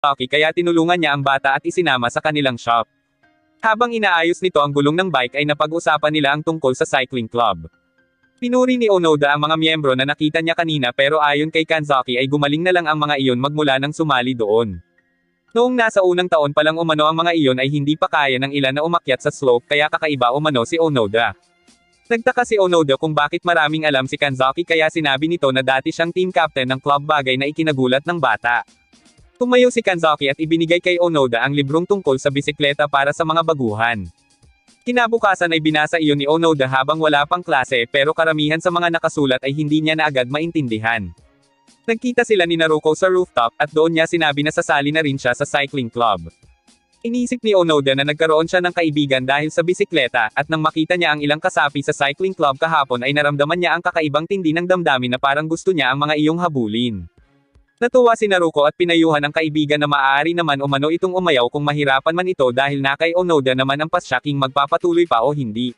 Kanzaki kaya tinulungan niya ang bata at isinama sa kanilang shop. Habang inaayos nito ang gulong ng bike ay napag-usapan nila ang tungkol sa cycling club. Pinuri ni Onoda ang mga miyembro na nakita niya kanina pero ayon kay Kanzaki ay gumaling na lang ang mga iyon magmula nang sumali doon. Noong nasa unang taon pa lang umano ang mga iyon ay hindi pa kaya ng ilan na umakyat sa slope kaya kakaiba umano si Onoda. Nagtaka si Onoda kung bakit maraming alam si Kanzaki kaya sinabi nito na dati siyang team captain ng club bagay na ikinagulat ng bata. Tumayo si Kanzaki at ibinigay kay Onoda ang librong tungkol sa bisikleta para sa mga baguhan. Kinabukasan ay binasa iyon ni Onoda habang wala pang klase pero karamihan sa mga nakasulat ay hindi niya na agad maintindihan. Nagkita sila ni Naruko sa rooftop at doon niya sinabi na sasali na rin siya sa cycling club. Inisip ni Onoda na nagkaroon siya ng kaibigan dahil sa bisikleta, at nang makita niya ang ilang kasapi sa cycling club kahapon ay naramdaman niya ang kakaibang tindi ng damdamin na parang gusto niya ang mga iyong habulin. Natuwa si Naruko at pinayuhan ang kaibigan na maaari naman umano itong umayaw kung mahirapan man ito dahil na kay Onoda naman ang pasyaking magpapatuloy pa o hindi.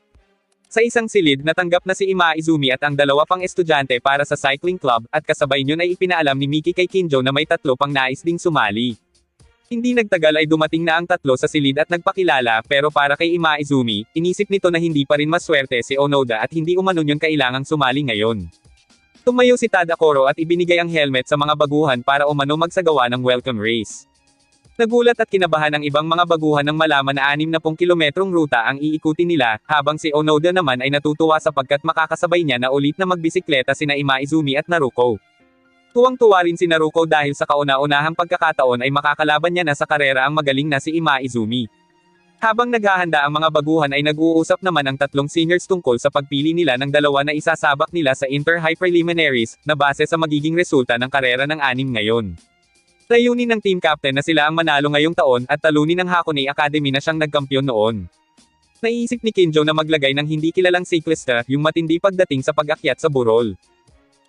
Sa isang silid natanggap na si Ima Izumi at ang dalawa pang estudyante para sa cycling club, at kasabay niyon ay ipinaalam ni Miki kay Kinjo na may tatlo pang nais ding sumali. Hindi nagtagal ay dumating na ang tatlo sa silid at nagpakilala pero para kay Ima Izumi, inisip nito na hindi pa rin maswerte si Onoda at hindi umano yun kailangang sumali ngayon. Tumayo si Tadakoro at ibinigay ang helmet sa mga baguhan para umano magsagawa ng welcome race. Nagulat at kinabahan ang ibang mga baguhan nang malaman na 60 kilometrong ruta ang iikutin nila, habang si Onoda naman ay natutuwa sapagkat makakasabay niya na ulit na magbisikleta sina Ima Izumi at Naruko. Tuwang-tuwa rin si Naruko dahil sa kauna-unahang pagkakataon ay makakalaban niya na sa karera ang magaling na si Ima Izumi. Habang naghahanda ang mga baguhan ay nag-uusap naman ang tatlong seniors tungkol sa pagpili nila ng dalawa na isasabak nila sa Inter-High Preliminaries, na base sa magiging resulta ng karera ng anim ngayon. Layunin ng team captain na sila ang manalo ngayong taon at talunin ng Hakone Academy na siyang nagkampiyon noon. Naisip ni Kinjo na maglagay ng hindi kilalang cyclista, yung matindi pagdating sa pag-akyat sa burol.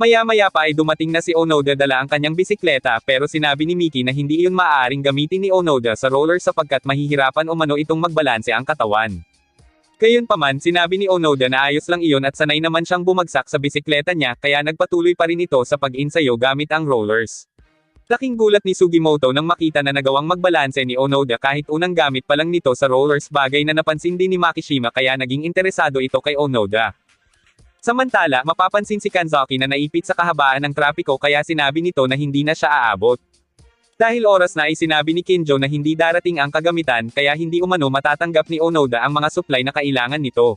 Maya-maya pa ay dumating na si Onoda dala ang kanyang bisikleta pero sinabi ni Miki na hindi iyon maaaring gamitin ni Onoda sa roller sapagkat mahihirapan umano itong magbalanse ang katawan. Gayunpaman sinabi ni Onoda na ayos lang iyon at sanay naman siyang bumagsak sa bisikleta niya kaya nagpatuloy pa rin ito sa pag-insayo gamit ang rollers. Laking gulat ni Sugimoto nang makita na nagawang magbalanse ni Onoda kahit unang gamit pa lang nito sa rollers bagay na napansin din ni Makishima kaya naging interesado ito kay Onoda. Samantala, mapapansin si Kanzaki na naipit sa kahabaan ng trapiko kaya sinabi nito na hindi na siya aabot. Dahil oras na ay sinabi ni Kinjo na hindi darating ang kagamitan kaya hindi umano matatanggap ni Onoda ang mga supply na kailangan nito.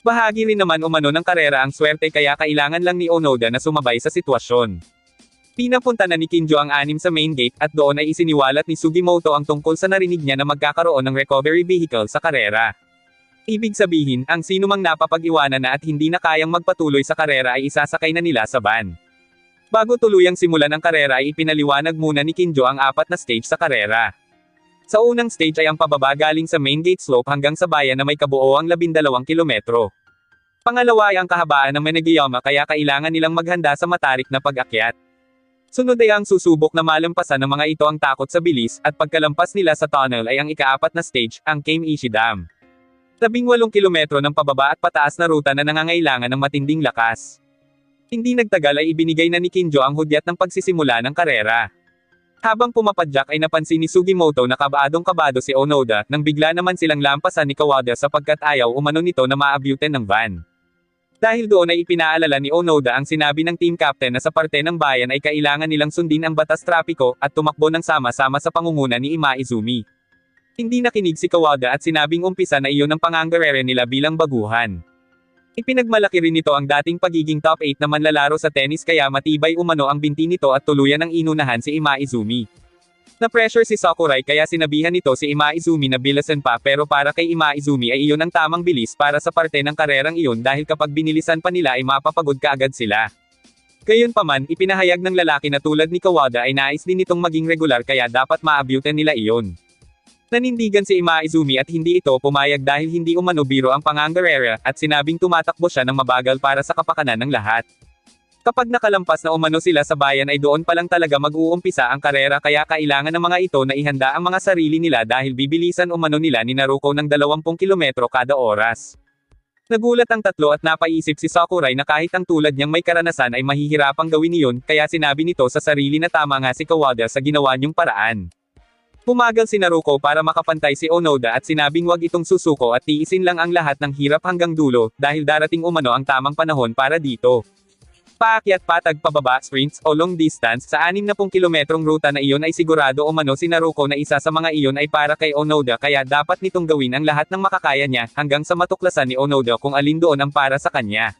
Bahagi rin naman umano ng karera ang swerte kaya kailangan lang ni Onoda na sumabay sa sitwasyon. Pinapunta na ni Kinjo ang anim sa main gate at doon ay isiniwalat ni Sugimoto ang tungkol sa narinig niya na magkakaroon ng recovery vehicle sa karera. Ibig sabihin, ang sinumang napapag-iwanan na at hindi na kayang magpatuloy sa karera ay isasakay na nila sa van. Bago tuluyang simulan ang karera ay ipinaliwanag muna ni Kinjo ang apat na stage sa karera. Sa unang stage ay ang pababa galing sa main gate slope hanggang sa bayan na may kabuoang 12 kilometro. Pangalawa ay ang kahabaan ng Menegiyama kaya kailangan nilang maghanda sa matarik na pag-akyat. Sunod ay ang susubok na malampasan ng mga ito ang takot sa bilis, at pagkalampas nila sa tunnel ay ang ikaapat na stage, ang Kame-ishi Dam. Labing walong kilometro ng pababa at pataas na ruta na nangangailangan ng matinding lakas. Hindi nagtagal ay ibinigay na ni Kinjo ang hudyat ng pagsisimula ng karera. Habang pumapadyak ay napansin ni Sugimoto na kabaadong kabado si Onoda, nang bigla naman silang lampasan ni Kawada sapagkat ayaw umano nito na maabyuten ng van. Dahil doon ay ipinaalala ni Onoda ang sinabi ng team captain na sa parte ng bayan ay kailangan nilang sundin ang batas trapiko, at tumakbo ng sama-sama sa pangunguna ni Ima Izumi. Hindi nakinig si Kawada at sinabing umpisa na iyon ang pangangarere nila bilang baguhan. Ipinagmalaki rin nito ang dating pagiging top 8 na manlalaro sa tennis kaya matibay umano ang binti nito at tuluyan ng inunahan si Ima Izumi. Na-pressure si Sakurai kaya sinabihan nito si Ima Izumi na bilasan pa pero para kay Ima Izumi ay iyon ang tamang bilis para sa parte ng karerang iyon dahil kapag binilisan pa nila ay mapapagod kaagad sila. Gayunpaman, ipinahayag ng lalaki na tulad ni Kawada ay nais din nitong maging regular kaya dapat maabyutan nila iyon. Nanindigan si Ima Izumi at hindi ito pumayag dahil hindi umano biro ang pangangarera, at sinabing tumatakbo siya ng mabagal para sa kapakanan ng lahat. Kapag nakalampas na umano sila sa bayan ay doon pa lang talaga mag-uumpisa ang karera kaya kailangan ng mga ito na ihanda ang mga sarili nila dahil bibilisan umano nila ni Naruko ng 20 kilometro kada oras. Nagulat ang tatlo at napaisip si Sakurai na kahit ang tulad niyang may karanasan ay mahihirapang gawin iyon, kaya sinabi nito sa sarili na tama nga si Kawada sa ginawa niyong paraan. Pumagal si Naruko para makapantay si Onoda at sinabing wag itong susuko at tiisin lang ang lahat ng hirap hanggang dulo, dahil darating umano ang tamang panahon para dito. Paakyat patag pababa sprints o long distance sa 60 kilometrong ruta na iyon ay sigurado umano si Naruko na isa sa mga iyon ay para kay Onoda kaya dapat nitong gawin ang lahat ng makakaya niya hanggang sa matuklasan ni Onoda kung alin doon ang para sa kanya.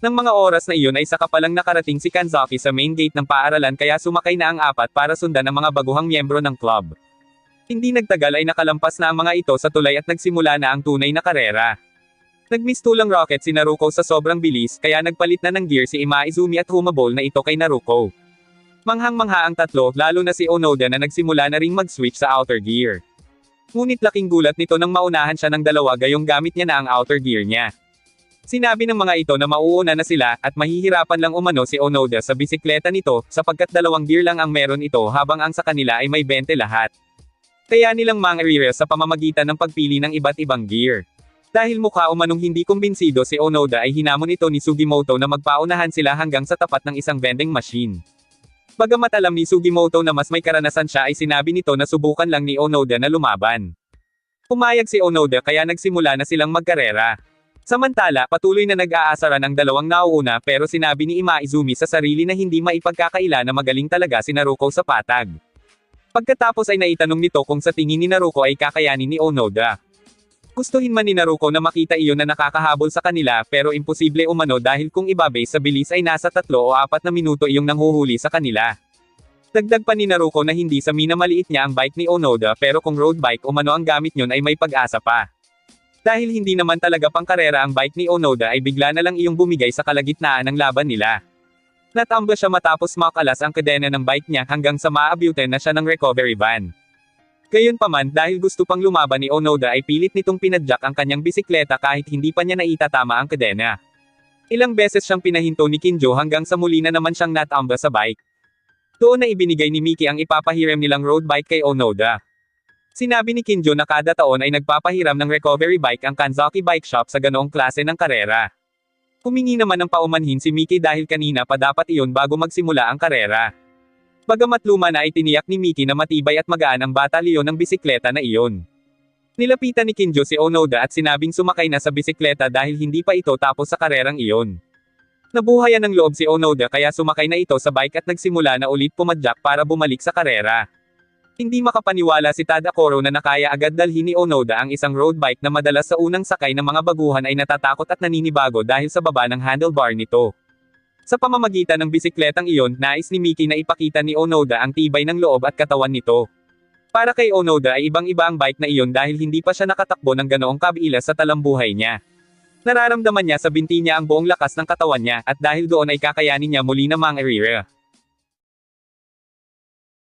Nang mga oras na iyon ay saka palang nakarating si Kanzaki sa main gate ng paaralan kaya sumakay na ang apat para sundan ang mga baguhang miyembro ng club. Hindi nagtagal ay nakalampas na ang mga ito sa tulay at nagsimula na ang tunay na karera. Nagmistulang rocket si Naruko sa sobrang bilis kaya nagpalit na ng gear si Imaizumi at humabol na ito kay Naruko. Manghang-mangha ang tatlo, lalo na si Onoda na nagsimula na ring mag-switch sa outer gear. Ngunit laking gulat nito nang maunahan siya ng dalawa gayong gamit niya na ang outer gear niya. Sinabi ng mga ito na mauuna na sila at mahihirapan lang umano si Onoda sa bisikleta nito sapagkat dalawang gear lang ang meron ito habang ang sa kanila ay may 20 lahat. Kaya nilang mangarira sa pamamagitan ng pagpili ng iba't ibang gear. Dahil mukha umanong hindi kumbinsido si Onoda ay hinamon ito ni Sugimoto na magpaunahan sila hanggang sa tapat ng isang vending machine. Bagamat alam ni Sugimoto na mas may karanasan siya ay sinabi nito na subukan lang ni Onoda na lumaban. Pumayag si Onoda kaya nagsimula na silang magkarera. Samantala, patuloy na nag-aasaran ang dalawang nauuna pero sinabi ni Imaizumi sa sarili na hindi maipagkakaila na magaling talaga si Naruko sa patag. Pagkatapos ay naitanong nito kung sa tingin ni Naruko ay kakayanin ni Onoda. Gustuhin man ni Naruko na makita iyon na nakakahabol sa kanila pero imposible umano dahil kung ibabay sa bilis ay nasa tatlo o apat na minuto iyong nanghuhuli sa kanila. Dagdag pa ni Naruko na hindi sa minamaliit niya ang bike ni Onoda pero kung road bike umano ang gamit nyon ay may pag-asa pa. Dahil hindi naman talaga pangkarera ang bike ni Onoda ay bigla na lang iyong bumigay sa kalagitnaan ng laban nila. Natamba siya matapos makalas ang kadena ng bike niya hanggang sa maabutan na siya ng recovery van. Gayunpaman dahil gusto pang lumaban ni Onoda ay pilit nitong pinadyak ang kanyang bisikleta kahit hindi pa niya naitatama ang kadena. Ilang beses siyang pinahinto ni Kinjo hanggang sa muli na naman siyang natamba sa bike. Doon na ibinigay ni Miki ang ipapahiram nilang road bike kay Onoda. Sinabi ni Kinjo na kada taon ay nagpapahiram ng recovery bike ang Kanzaki Bike Shop sa ganoong klase ng karera. Humingi naman ng paumanhin si Miki dahil kanina pa dapat iyon bago magsimula ang karera. Bagamat luma na ay tiniyak ni Miki na matibay at magaan ang batalyon ng bisikleta na iyon. Nilapitan ni Kinjo si Onoda at sinabing sumakay na sa bisikleta dahil hindi pa ito tapos sa karerang iyon. Nabuhayan ng loob si Onoda kaya sumakay na ito sa bike at nagsimula na ulit pumadyak para bumalik sa karera. Hindi makapaniwala si Tadakoro na nakaya agad dalhin ni Onoda ang isang road bike na madalas sa unang sakay ng mga baguhan ay natatakot at naninibago dahil sa baba ng handlebar nito. Sa pamamagitan ng bisikletang iyon, nais ni Miki na ipakita ni Onoda ang tibay ng loob at katawan nito. Para kay Onoda ay ibang-iba ang bike na iyon dahil hindi pa siya nakatakbo ng ganoong kabila sa talambuhay niya. Nararamdaman niya sa binti niya ang buong lakas ng katawan niya at dahil doon ay kakayanin niya muli na mang erira.